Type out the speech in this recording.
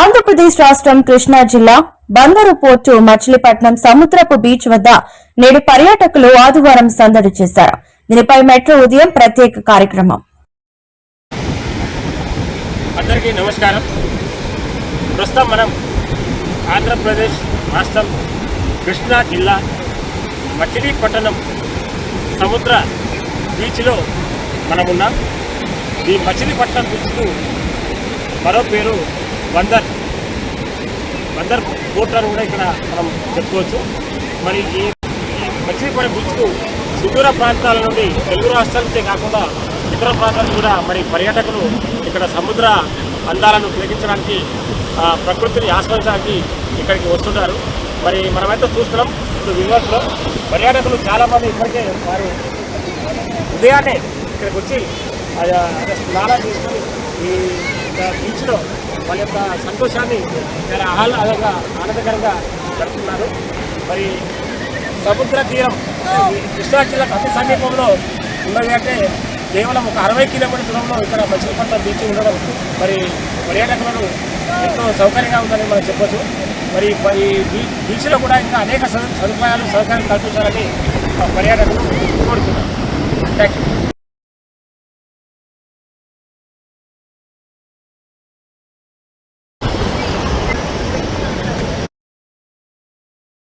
ఆంధ్రప్రదేశ్ రాష్ట్రం కృష్ణా జిల్లా బందరు పోర్టు మచిలీపట్నం సముద్రపు బీచ్ వద్ద నేడు పర్యాటకులు ఆదివారం సందడి చేశారు. దీనిపై మెట్రో ఉదయం ప్రత్యేక కార్యక్రమం. అందరికీ నమస్కారం. ప్రస్తుతం మనం ఆంధ్రప్రదేశ్ రాష్ట్రం కృష్ణా జిల్లా మచిలీపట్నం సముద్ర బీచ్లో మనమున్నాం. ఈ మచిలీపట్నం బీచ్కు మరో పేరు బందర్. బందర్ పోర్ట్ అని కూడా ఇక్కడ మనం చెప్పుకోవచ్చు. మరి ఈ మచిలీపట్నం బీచ్కు సుదూర ప్రాంతాల నుండి తెలుగు రాష్ట్రాల నుంచే కాకుండా ఇతర ప్రాంతాలు కూడా మరి పర్యాటకులు ఇక్కడ సముద్ర అందాలను తిలకించడానికి ఆ, ప్రకృతిని ఆస్వాదించడానికి ఇక్కడికి వస్తుంటారు మరి మనమైతే చూస్తున్నాం ఇప్పుడు వివర్స్లో పర్యాటకులు చాలామంది ఇప్పటికే వారు ఉదయాన్నే ఇక్కడికి వచ్చి అదే స్నానం చేసుకుని ఈ బీచ్లో వాళ్ళ యొక్క సంతోషాన్ని చాలా ఆహ్లాదంగా ఆనందకరంగా జరుపుతున్నారు. మరి సముద్ర తీరం ఈ కృష్ణా జిల్లాకు అతి సమీపంలో ఉన్నది అంటే కేవలం ఒక అరవై కిలోమీటర్ దూరంలో ఇక్కడ మచిలీపట్నం బీచ్ ఉండడం. మరి పర్యాటకులను ఎంతో సౌకర్యంగా ఉందని మనం చెప్పొచ్చు. మరి ఈ బీచ్లో కూడా ఇంకా అనేక సదు- సదుపాయాలు సౌకర్యాలు కల్పించాలని ఆ పర్యాటకులు కోరుతున్నారు. Thank you